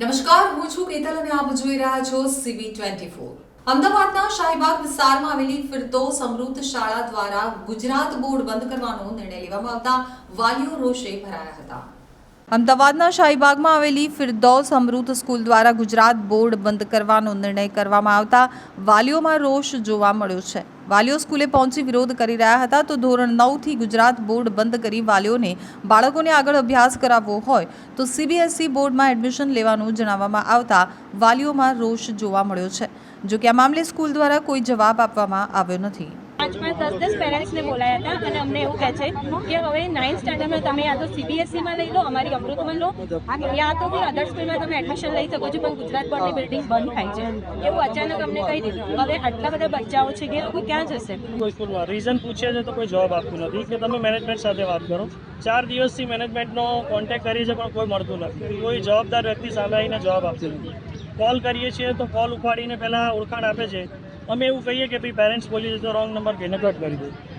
નમસ્કાર, હું છું કેતલ અને આપ જોઈ રહ્યા છો સીબી ટ્વેન્ટી ફોર અમદાવાદના શાહીબાગ વિસ્તારમાં આવેલી ફિરદોસ અમૃત શાળા દ્વારા ગુજરાત બોર્ડ બંધ કરવાનો નિર્ણય લેવામાં આવતા વાલીઓ રોષે ભરાયા હતા. અમદાવાદના શાહીબાગમાં આવેલી ફિરદૌસ અમૃત સ્કૂલ દ્વારા ગુજરાત બોર્ડ બંધ કરવાનો નિર્ણય કરવામાં આવતા વાલીઓમાં રોષ જોવા મળ્યો છે. વાલીઓ સ્કૂલે પહોંચી વિરોધ કરી રહ્યા હતા તો ધોરણ નવથી ગુજરાત બોર્ડ બંધ કરી વાલીઓને બાળકોને આગળ અભ્યાસ કરાવવો હોય તો સીબીએસઈ બોર્ડમાં એડમિશન લેવાનું જણાવવામાં આવતા વાલીઓમાં રોષ જોવા મળ્યો છે. જોકે આ મામલે સ્કૂલ દ્વારા કોઈ જવાબ આપવામાં આવ્યો નથી. પાંચ પાંચ દસ દસ પેરેન્ટ્સને બોલાયા હતા અને અમને એવું કહે છે કે હવે નાઇન્થ સ્ટાન્ડર્ડમાં તમે યા તો સીબીએસસીમાં લઈ લો, અમારી અમૃતમાં લો. યા તો કોઈ અધર સ્કૂલમાં તમે એડમિશન લઈ શકો છો, પણ ગુજરાત બોર્ડની બિલ્ડિંગ બંધ થાય છે. એવું અચાનક અમને કહી દીધું. હવે આટલા બધા બચ્ચાઓ છે કે લોકો ક્યાં જશે? કોઈ સ્કૂલમાં રીઝન પૂછે છે તો કોઈ જવાબ આપતું નથી કે તમે મેનેજમેન્ટ સાથે વાત કરો. ચાર દિવસથી મેનેજમેન્ટનો કોન્ટેક્ટ કરીએ છીએ પણ કોઈ મળતું નથી. કોઈ જવાબદાર વ્યક્તિ સામે આવીને જવાબ આપતું નથી. કોલ કરીએ છીએ તો કોલ ઉપાડીને પહેલાં ઓળખાણ આપે છે. અમે એવું કહીએ કે ભાઈ પેરેન્ટ્સ બોલી તો રોંગ નંબર કે નકટ કરી દે.